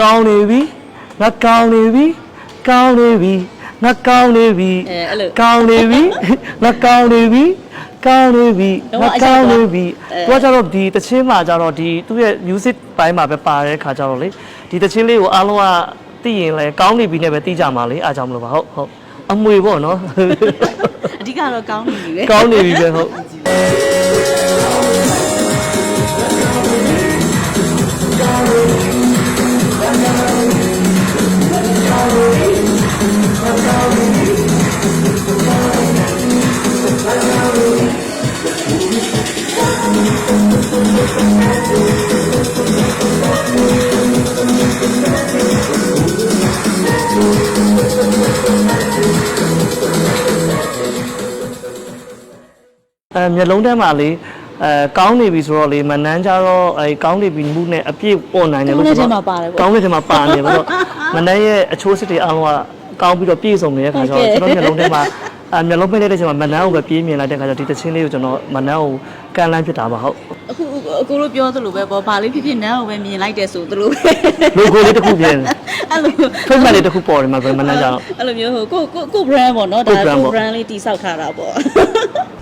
ကောင်းနေပြီငါကောင်းနေပြီကောင်းနေပြီငါကောင်းနေပြီအဲအဲ့လို ကောင်းနေပြီငါကောင်းနေပြီကောင်းနေပြီတော့ငါအချိုကောက်င်းသွားနေပြီအဲသူကကျတော့ဒီတချင်းမှာကျတော့ဒီသူ့ရဲ့ music ဘိုင်းမှာပဲပါတဲ့ခါကျတော့လေဒီတချင်းလေးကိုအားလုံးကသိရင်လဲကောင်းနေပြီနဲ့ပဲသိကြမှာလေအားကြောင့်မလို့ပါဟုတ်ဟုတ်အမွေပေါ့နော် အဓိကတော့ကောင်းနေပြီပဲ ကောင်းနေပြီပဲဟုတ် အဲမျက်လုံးထဲမှာလေ အဲကောင်းနေပြီဆိုတော့လေမနှမ်းကြတော့အဲကောင်းနေပြီမှုနဲ့အပြည့်ပေါ်နိုင်တယ်လို့ကောင်းတဲ့ထဲမှာပါတယ်ပေါ့ကောင်းတဲ့ထဲမှာပါနေပါတော့မနှမ်းရဲ့အချိုးစစ်တွေအားလုံးကကောင်းပြီးတော့ပြည့်စုံနေတဲ့ခါကျတော့ကျွန်တော်မျက်လုံးထဲမှာအဲမျက်လုံးပိတ်လိုက်တဲ့အချိန်မှာမနှမ်းကိုပဲပြေးမြင်လိုက်တဲ့ခါကျတော့ဒီတချင်းလေးကိုကျွန်တော်မနှမ်းကိုကန်လန်းဖြစ်တာပါဟုတ်အခုအကိုတို့ပြောသလိုပဲပေါ့ဘာလေးဖြစ်ဖြစ်နန်းကိုပဲမြင်လိုက်တယ်ဆိုသလိုပဲလိုကိုလေးတစ်ခုပြင်အဲ့လိုထွတ်မှတ်လေးတစ်ခုပေါ်တယ်မှာပဲမနှမ်းကြတော့အဲ့လိုမျိုးဟိုကိုကိုကို brand ပေါ့နော်ဒါကို brand ပေါ့ကို brand လေးတိဆောက်ထားတာပေါ့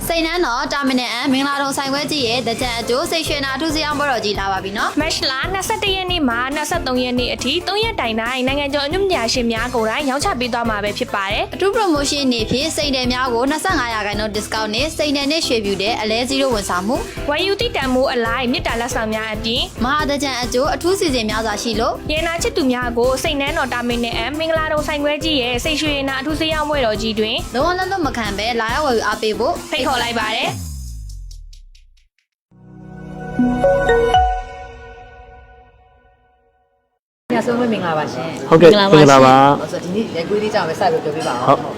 စိတ်နှမ်းတော်တာမီနယ်အန်မင်္ဂလာတုံဆိုင်ခွဲကြီးရဲ့တကြံအကျိုးစိတ်ရွှေနာအထူးစရောင်းဘော်တော်ကြီးလာပါပြီနော်မတ်လ22ရက်နေ့မှ23ရက်နေ့အထိ3ရက်တိုင်တိုင်းနိုင်ငံကျော်အညွှန်ညာရှင်များကိုယ်တိုင်ရောင်းချပေးသွားမှာပဲဖြစ်ပါတယ်အထူး promotion နေဖြစ်စိန်တယ်များကို25ရာခိုင်နှုန်း discount နဲ့စိန်တယ်နဲ့ရွှေပြူတဲ့အလဲ0ဝန်ဆောင်မှု။ဝယ်ယူတိတန်မိုးအလိုက်မြစ်တာလက်ဆောင်များအပြင်မဟာတကြံအကျိုးအထူးစီစဉ်များစွာရှိလို့ရေနာချစ်သူများကိုစိတ်နှမ်းတော်တာမင်းနဲ့အမင်္ဂလာတုံဆိုင်ခွဲကြီးရဲ့စိတ်ရွှေနာအထူးစရောင်းပွဲတော်ကြီးတွင်လုံးဝလက်လွတ်မခံဘဲလာရောက်ဝယ်ယူအားပေးဖို့ဖိတ်ခေါ်လိုက်ပါတယ်။ညဆုံးမင်္ဂလာပါရှင်ဟုတ်ကဲ့မင်္ဂလာပါ။ဆိုတော့ဒီနေ့လက်ကွေးလေးကြောင့်ပဲစပြီးပြောပြပါအောင်ဟုတ်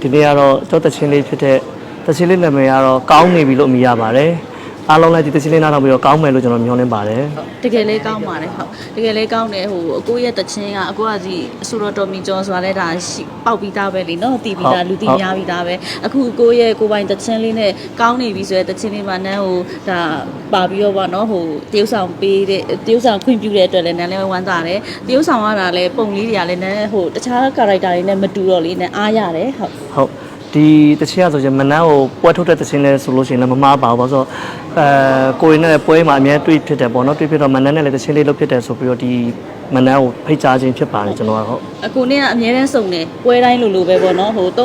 ဒီနေ့ကတော့ကြောတချင်းလေးဖြစ်တဲ့တချင်းလေးနာမည်ကတော့ကောင်းနေပြီလို့အမည်ရပါတယ် အားလုံးလည်းဒီတချင်းလေးနားထောင်ပြီးတော့ကောင်းမယ်လို့ကျွန်တော်မျှော်လင့်ပါတယ်တကယ်လေးကောင်းပါတယ်ဟုတ်တကယ်လေးကောင်းတယ်ဟိုအကိုရဲ့တချင်းကအကိုကစီအဆူတော်တော်မီကျော်ဆိုတာလဲဒါရှိပေါက်ပြီးသားပဲလीနော်တီးပြီးသားလူတီးများပြီးသားပဲအခုအကိုရဲ့ကိုပိုင်တချင်းလေးနဲ့ကောင်းနေပြီဆိုရယ်တချင်းလေးမှာနန်းဟိုဒါပါပြီးတော့ဗောနော်ဟိုတရုပ်ဆောင်ပေးတဲ့တရုပ်ဆောင်ခွင့်ပြုတဲ့အတွက်လည်းနန်းလည်းဝမ်းသာတယ်တရုပ်ဆောင်ရတာလည်းပုံလေးတွေကလည်းနန်းဟိုတခြား character တွေနဲ့မတူတော့လေနန်းအားရတယ်ဟုတ်ဟုတ် ဒီတချင်းရဆိုရင်မနန်းကိုပွဲထုတ်တဲ့တချင်းလဲဆိုလို့ရှိရင်လည်းမမားပါဘူးဘာလို့ဆိုတော့အဲကိုရင်နဲ့ပွဲမှာအများတွေ့ဖြစ်တယ်ပေါ့နော်တွေ့ဖြစ်တော့မနန်းနဲ့လည်းတချင်းလေးလုပ်ဖြစ်တယ်ဆိုပြီးတော့ဒီမနန်းကိုဖိတ်ကြားခြင်းဖြစ်ပါတယ်ကျွန်တော်ကဟုတ်အကိုနဲ့ကအများတန်းစုံတယ်ပွဲတိုင်းလိုလိုပဲပေါ့နော်ဟို၃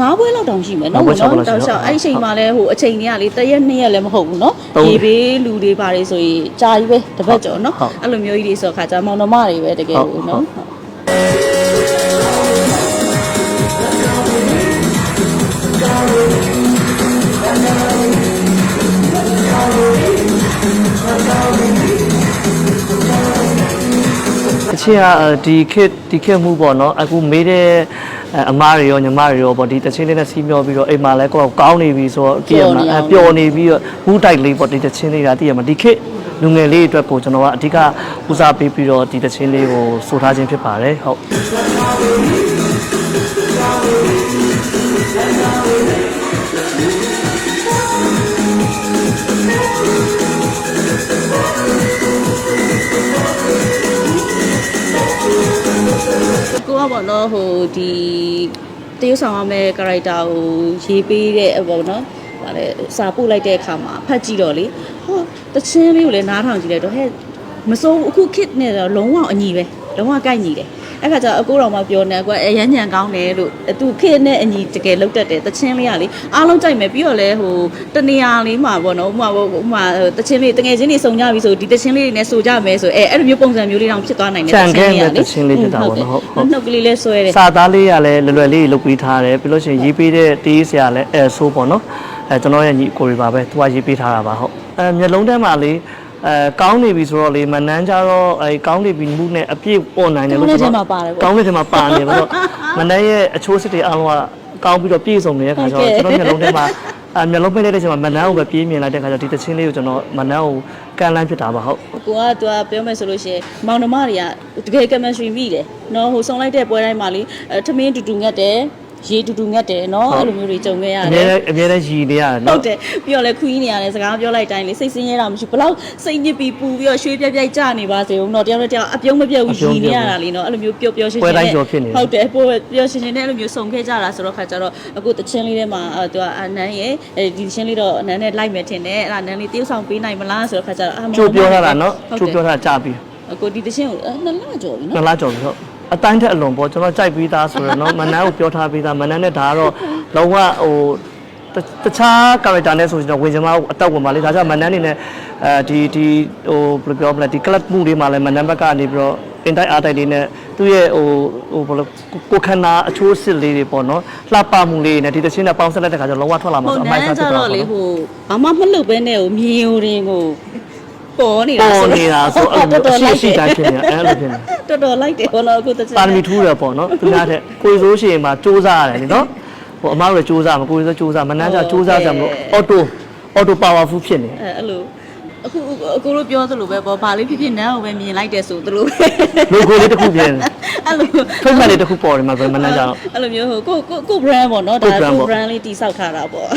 ၅ပွဲလောက်တောင်ရှိမယ်နော်ငါးပွဲခြောက်ပွဲလောက်တောက်ရှိလျှောတော့က်အဲ့ဒီချိန်မှာလဲဟိုအချိန်တွေကလေတစ်ရက်နှစ်ရက်လည်းမဟုတ်ဘူးနော်သုံးဒီဘေးလူတွေပါတယ်ဆိုရင်ကြာကြီးပဲတစ်ပတ်ကျော်နော်ဟုတ်အဲ့လိုမျိုးကြီးတွေဆိုခါကြမောင်နှမတွေပဲတကယ်ဟုတ်ကိုဟုတ်နော် ချင်းကဒီခစ်ဒီခစ်မှုပေါ့နော်အခုမေးတဲ့အမားတွေရောညီမတွေရောပေါ့ဒီတချင်းလေးနဲ့စီးမျောပြီးတော့အိမ်မှာလဲကိုယ်ကောင်းနေပြီဆိုတော့တည်ရမှာပျော်နေပြီးတော့ဘူးတိုက်လေးပေါ့ဒီတချင်းလေးကတည်ရမှာဒီခစ်လူငယ်လေးအတွက်ကိုကျွန်တော်ကအဓိကဦးစားပေးပြီးတော့ဒီတချင်းလေးကိုစိုးထားခြင်းဖြစ်ပါတယ်ဟုတ် ပေါ့နော်ဟိုဒီတရုပ်ဆောင်ရမယ့် character ကိုရေးပေးတဲ့ပေါ့နော်ဗါလဲစာပို့လိုက်တဲ့အခါမှာဖတ်ကြည့်တော့လေဟောတချင်းလေးကိုလည်းနားထောင်ကြည့်လိုက်တော့ဟဲ့မစိုးဘူးအခု kit နဲ့တော့လုံးဝအညီပဲလုံးဝကိုက်ညီတယ် အဲ့ခါကျတော့အကိုတော်မှပြောနေကွာအရမ်းညံကောင်းတယ်လို့သူ kit နဲ့အညီတကယ်လောက်တတ်တယ်တချင်းလေးကလေအားလုံးကြိုက်မယ်ပြီးတော့လဲဟိုတနေရာလေးမှာပေါ့နော်ဥပမာဥပမာတချင်းလေးတငယ်ချင်းတွေစုံကြပြီဆိုဒီတချင်းလေးတွေနဲ့ဆိုကြမယ်ဆိုအဲအဲ့လိုမျိုးပုံစံမျိုးလေးတောင်ဖြစ်သွားနိုင်တယ်ချန်ခဲမဲ့တချင်းလေးဖြစ်တာပေါ့နော်ဟုတ်ဟုတ်နှုတ်ကလေးလဲဆွဲတယ်စာသားလေးကလည်းလွယ်လွယ်လေးလုပ်ပေးထားတယ်ပြီးလို့ရှိရင်ရေးပေးတဲ့တေးဆရာလည်းအဲဆိုးပေါ့နော်အဲကျွန်တော်ရဲ့ညီကိုတွေပါပဲသူကရေးပေးထားတာပါဟုတ်အဲမျက်လုံးထဲမှာလေ အဲကောင်းနေပြီဆိုတော့လေမနှမ်းကြတော့အဲကောင်းနေပြီမှုနဲ့အပြည့်ပေါ်နိုင်တယ်လို့ကောင်းတဲ့ထဲမှာပါတယ်ပေါ့ကောင်းတဲ့ထဲမှာပါနေပါတော့မနှမ်းရဲ့အချိုးစစ်တွေအားလုံးကကောင်းပြီးတော့ပြည့်စုံနေတဲ့ခါကျတော့ကျွန်တော်မျက်လုံးထဲမှာအဲမျက်လုံးပိတ်လိုက်တဲ့အချိန်မှာမနှမ်းကိုပဲပြေးမြင်လိုက်တဲ့ခါကျတော့ဒီတချင်းလေးကိုကျွန်တော်မနှမ်းကိုကန်လန်းဖြစ်တာပါဟုတ်ကိုကသူကပြောမယ်ဆိုလို့ရှိရင်မောင်နှမတွေကတကယ် chemistry မိတယ်နော်ဟိုဆုံလိုက်တဲ့ပွဲတိုင်းမှာလေအဲထမင်းတူတူငတ်တယ်ဟ ရေတူတူငတ်တယ်နော်အဲ့လိုမျိုးတွေကြုံခဲ့ရအတများယ်နဲ့အများနဲ့ရည်နေရတယ်ဟုနော်တ်တယ်ပြီးတော့လည်းခွီးနေရတယ်စကားပြောလိုက်တိုင်းလေစိတ်ဆင်းရဲတာမရှိဘူးဘလောက်စိတ်ညစ်ပြီးပူပြီးတော့ရွှေပြက်ပြက်ကြနေပါစေဦးတော့တယောက်နဲ့တယောက်အပြုံးမပြတ်ဘူးရည်နေရတာလေနော်အဲ့လိုမျိုးပျော်ပျော်ရွှင်ရွှင်ဟုတ်တယ်ပို့ပျော်ရွှင်ရွှင်နဲ့အဲ့လိုမျိုးစုံခဲ့ကြတာဆိုတော့ခါကျတော့အခုတချင်းလေးထဲမှာသူကအနန်းရဲ့အဲဒီတချင်းလေးတော့အနန်းနဲ့လိုက်မယ်ထင်တယ်အဲ့ဒါအနန်းလေးတယောက်ဆောင်ပေးနိုင်မလားဆိုတော့ခါကျတော့ကျိုးပြောထားတာနော်ကျိုးပြောထားတာကြာပြီအခုဒီတချင်းကိုနှစ်လကျော်ပြီနော် နှစ်လကျော်ပြီဟုတ် အတိုင်းထက်အလွန်ပေါ့ကျွန်တော်ကြိုက်ပြီးသားဆိုတော့နော်မနန်းကိုပြောထားပြီးသားမနန်းနဲ့ဒါကတော့လုံးဝဟိုတခြား character နဲ့ဆိုရင်တော့ဝင်ကြမအတက်ဝင်ပါလေဒါကြောင့်မနန်းနေနဲ့အဲဒီဒီဟိုဘယ်လိုပြောမလဲဒီ club မှုတွေမှာလည်းမနန်းဘက်ကနေပြီးတော့အင်တိုက်အားတိုက်လေးနဲ့သူ့ရဲ့ဟိုဟိုဘယ်လိုကိုခန္ဓာအချိုးစစ်လေးတွေပေါ့နော်လှပမှုလေးနဲ့ဒီတချင်းနဲ့ပေါင်းဆက်လိုက်တဲ့ခါကျတော့လုံးဝထွက်လာမှာဟုတ်ဆိုအနမိုက်န်းစားကျဖြစ်သွားတော့တာလေပေါ့ဟိုဘာမှမလုပ်ဘဲနဲ့ဟိုမြေယိုရင်ကို ပေါ်နေတာပေါ်နေတာဆိုအဲ့လိုမျိုးအရှိရှိတိုင်းဖြစ်နေတာအဲ့လိုဖြစ်နေတော်တော်လိုက်တယ်ဘောနော်အခုတချင်းပါရမီထူးတယ်ပေါ့နော်သူများတဲ့ကိုယ်ဆိုရှင်မှာစူးစမ်းရတယ်လေနော်ဟိုအမားတို့စူးစမ်းမှာကိုယ်ဆိုစူးစမ်းမနှမ်းကြစူးစမ်းကြမလို့အော်တိုအော်တိုပါဝါဖူးဖြစ်နေအဲအဲ့လိုအခုအခုတို့ပြောသလိုပဲပေါ့ဘာလေးဖြစ်ဖြစ်နန်းကိုပဲမြင်လိုက်တယ်ဆိုသလိုပဲလိုကိုလေးတစ်ခုပြင်အဲ့လိုထုံးမှတ်လေးတစ်ခုပေါ်တယ်မှာပဲမနှမ်းကြတော့အဲ့လိုမျိုးဟိုကိုကိုကို brand ပေါ့နော်ဒါကို brand ပေါ့ကို brand လေးတိဆောက်ထားတာပေါ့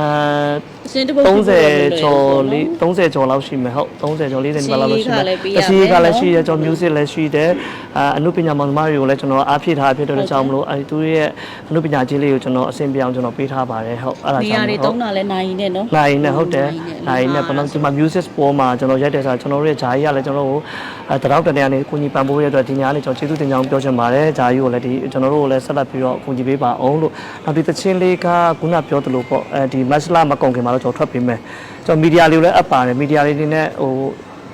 အဲ အရှင်တပုတ်30ကျော်လေး30ကျော်လောက်ရှိမယ်ဟုတ်30ကျော်40နီးပါးလောက်ရှိမယ်တရှိကလည်းရှိတယ်ကျွန်တော် music လည်းရှိတယ်အာအနုပညာမောင်သမားတွေကိုလည်းကျွန်တော်အားဖြည့်ထားဖြစ်တဲ့ကြောင့်မလို့အဲသူရဲ့အနုပညာကြီးလေးကိုကျွန်တော်အဆင်ပြေအောင်ကျွန်တော်ပေးထားပါတယ်ဟုတ်အဲ့ဒါနေကြောရာင့်တွေဟုတ်တုံးတာလဲနိုင်နေနော်နိုင်နဲ့ဟုတ်တယ်နိုင်နဲ့ဘယ်တော့ဒီမှာ music ပေါ်မှာကျွန်တော်ရိုက်တဲ့ဆိုကျွန်တော်တို့ရဲ့ဂျာကြီးကလည်းကျွန်တော်တို့အဲတရောက်တနေရာနေကိုကြီးပံ့ပိုးရတဲ့အတွက်ဒီညနေကျွန်တော်ကျေးဇူးတင်ကြောင်းပြောချင်ပါတယ်ဂျာကြီးကိုလည်းဒီကျွန်တော်တို့ကိုလည်းဆက်လက်ပြီးတော့ကိုကြီးပေးပါအောင်လို့နောက်ဒီတချင်းလေးကခုနပြောသလိုပေါ့အဲဒီ match လာမကုန်ခင်မှာတော့ကျွန်တော်ထွက်ပေးမယ်ကျွန်တော်မီဒီယာလေးကိုလည်းအပ်ပါတယ်မီဒီယာလေးတွေနဲ့ဟို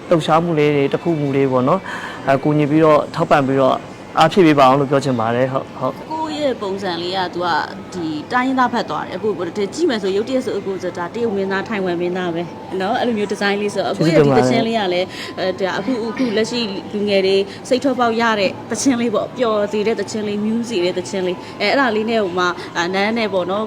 လှုပ်ရှားမှုလေးတွေတစ်ခုမှုလေးပေါ့နော်အဲကိုကြီးပြီးတော့ထောက်ပံ့ပြီးတော့အားဖြည့်ပေးပါအောင်လို့ပြောချင်ပါတယ်ဟုတ်ဟုတ် ကိုယ့်ရဲ့ပုံစံလေးက तू ကဒီတိုင်းရင်းသားဖက်သွားတယ်အခုဒီကြည့်မယ်ဆိုရုပ်တရက်ဆိုအခုဆိုတာတရုတ်မင်းသားထိုင်ဝမ်မင်းသားပဲเนาะအဲ့လိုမျိုးဒီဇိုင်းလေးဆိုအခုရဲ့ဒီသချင်းလေးကလည်းအဲဒါအခုအခုလက်ရှိလူငယ်တွေစိတ်ထွက်ပေါက်ရတဲ့သချင်းလေးပေါ့ပျော်စေတဲ့သချင်းလေး music တဲ့သချင်းလေးအဲအဲ့ဒါလေးနဲ့ဟိုမှာနန်းနဲ့ပေါ့เนาะ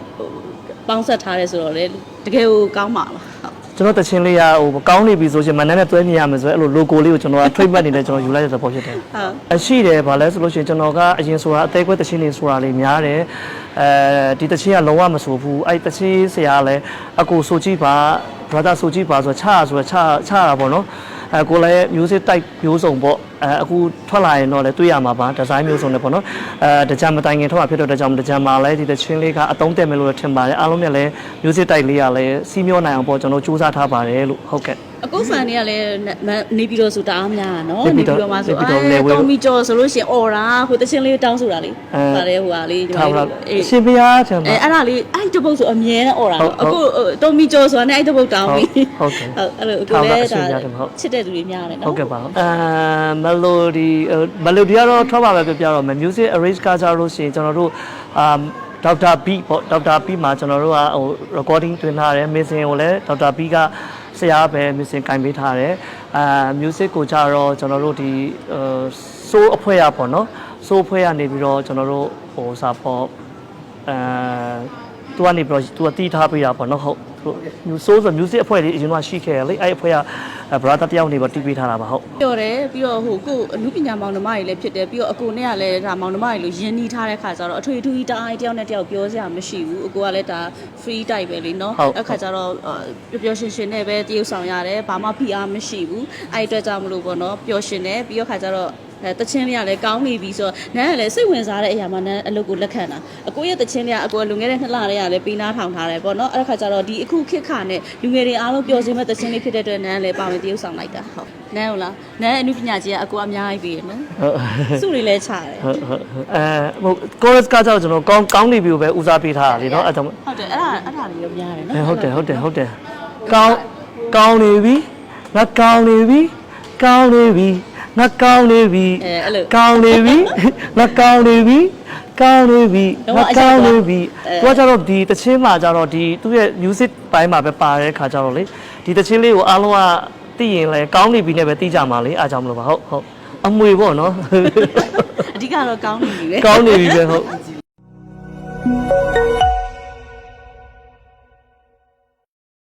ပေါင်းဆက်ထားရဲဆိုတော့လေတကယ်ကိုကောင်းပါလားဟုတ်ကျွန်တော်တချင်းလေးရဟိုကောင်းနေပြီဆိုရှင်မနက်နဲ့တွဲမြင်ရမယ်ဆိုအဲ့လို logo လေးကိုကျွန်တော်က trademark အနေနဲ့ကျွန်တော်ယူလိုက်တဲ့သဘောဖြစ်တယ်ဟုတ်အရှိတယ်ဗာလဲဆိုလို့ရှိရင်ကျွန်တော်ကအရင်ဆိုတာအသေးခွဲတချင်းလေးဆိုတာလေးများတယ်အဲဒီတချင်းကလုံးဝမဆိုဘူးအဲ့တချင်းဆရာကလည်းအကိုဆိုကြည့်ပါ brother ဆိုကြည့်ပါဆိုချရဆိုချချရတာပေါ့နော်အဲကိုလည်း music type မျိုးစုံပေါ့အဲအခုထွက်လာရင်တော့လည်းတွေ့ရမှာပါဒီဇိုင်းမျိုးစုံနဲ့ပေါ့နော်အဲတကြံမတိုင်ခင်ထွက်မှာဖြစ်တော့တဲ့ကြောင့်တကြံမှာလည်းဒီတချင်းလေးကအတုံးတက်မယ်လို့ထင်ပါတယ်အားလုံးမြတ်လည်း music type လေးကလည်းစီးမျောနိုင်အောင်ပေါ့ကျွန်တော်စူးစမ်းထားပါတယ်လို့ဟုတ်ကဲ့အခုဖန်တွေကလည်းနေပြီးတော့ဆိုတာအားများတာနော်နေပြည်တော်မှာဆိုနေပြည်တော်အဲ level တော်မီကျော်ဆိုလို့ရှိရင်အော်တာဟိုတချင်းလေးတောင်းဆိုတာလေအဲပါတယ်ဟိုဟာလေးညီမထားပါလေးလားအေးရှင်ဘုရားထင်ပါအဲအဲ့ဒါလေးအဲ့တပုတ်ဆိုအမြဲတမ်းအော်တာဟုတ်နော်ဟုတ်အခုတော်မီကျော်ဆိုတာနဲ့အဲ့တပုတ်တောင်းပြီဟုတ်ဟုတ်ကဲ့ဟုတ်အဲ့လိုအခုထားပါလည်းအရှင်ဒါရတယ်ဟုတ်ချစ်တဲ့သူတွေများတယ်နော်ဟုတ်ကဲ့ပါအဲမယ်လိုဒီမယ်လိုဒီကတော့ထွက်ပါပဲပြပြတော့မယ် music arrange ကကြလို့ရှိရင်ကျွန်တော်တို့အာဒေါက်တာဘီပေါ့ဒေါက်တာဘီမှာကျွန်တော်တို့ကဟို recording တွင်ထားတယ် mixing ကိုလည်းဒေါက်တာဘီကဆရာပဲ mixing ကင်ပေးထားတယ်အာ music ကိုကြတော့ကျွန်တော်တို့ဒီစိုးအဖွဲ့ရပေါ့နော်စိုးအဖွဲ့ရနေပြီးတော့ကျွန်တော်တို့ဟိုစာပေါ့အဲ သူကနေပြီးတော့သူကတီးထားပေးတာပေါ့နော်ဟုတ်သူဆိုးဆို music အဖွဲ့လေးအရင်ကရှိခဲ့ရလေအဲ့အဖွဲ့က brother တယောက်နေပြီးတီးပေးထားတာပါဟုတ်ပြောတယ်ပြီးတော့ဟိုကိုအမှုပညာမောင်နှမတွေလည်းဖြစ်တယ်ပြီးတော့အကိုနဲ့ကလည်းဒါမောင်နှမတွေလို့ယဉ်နီးထားတဲ့ခါကျတော့အထွေထူးကြီးတအားတယောက်နဲ့တယောက်ပြောစရာမရှိဘူးအကိုကလည်းဒါ free type ပဲလေနော်ဟုတ်အခါကျတော့ပျော်ပျော်ရွှင်ရွှင်နဲ့ပဲတရုပ်ဆောင်ရတယ်ဘာမှဖိအားမရှိဘူးအဲ့ဒီအတွက်ကြောင့်မလို့ပေါ့နော်ပျော်ရွှင်တယ်ပြီးတော့ခါကျတော့ အဲတချင်းလေးကလည်းကောင်းနေပြီဆိုတော့နန်းကလည်းစိတ်ဝင်စားတဲ့အရာမှာနန်းအလုပ်ကိုလက်ခံတာအကိုရဲ့တချင်းလေးကအကိုကလွန်ခဲ့တဲ့နှစ်လတည်းကလည်းပေးနာထောင်ထားတယ်ပေါ့နော်အဲ့ဒါခါကျတော့ဒီအခုခေတ်ခါနဲ့လူငယ်တွေအားလုံးပျော်စင်မဲ့တချင်းလေးဖြစ်တဲ့အတွက်နန်းကလည်းပါဝင်တရုပ်ဆောင်လိုက်တာဟုတ်နန်းဟုတ်လားနန်းအမှုပညာကြီးကအကိုအများကြီးပေးရနော်ဟုတ်စုတွေလည်းချတယ်ဟုတ်ဟုတ်အဲဟိုကောရစ်ကကြောင့်ကျွန်တော်ကောင်းကောင်းနေပြီကိုပဲဦးစားပေးထားတာလေနော်အဲ့ဒါဟုတ်တယ်အဲ့ဒါအဲ့ဒါလေးရောများတယ်နော်ဟုတ်တယ်ဟုတ်တယ်ဟုတ်တယ်ကောင်းကောင်းနေပြီငါကောင်းနေပြီကောင်းနေပြီ ငါကောင်းနေပြီအဲအဲ့လို ကောင်းနေပြီငါကောင်းနေပြီကောင်းနေပြီတော့ငါအရင်ကောင်းနေကပြီအဲသူကကျတော့ဒီတချင်းမှာကျတော့ဒီသူ့ရဲ့ music ပိုင်းမှာပဲပါတဲ့ခါကျတော့လေဒီတချင်းလေးကိုအားလုံးကသိရင်လဲကောင်းနေပြီနဲ့ပဲသိကြမှာလေအားကြောင့်မလို့ပါဟုတ်ဟုတ်အမွေပေါ့နော် အဓိကတော့ကောင်းနေပြီပဲ ကောင်းနေပြီပဲဟုတ်ကြည့်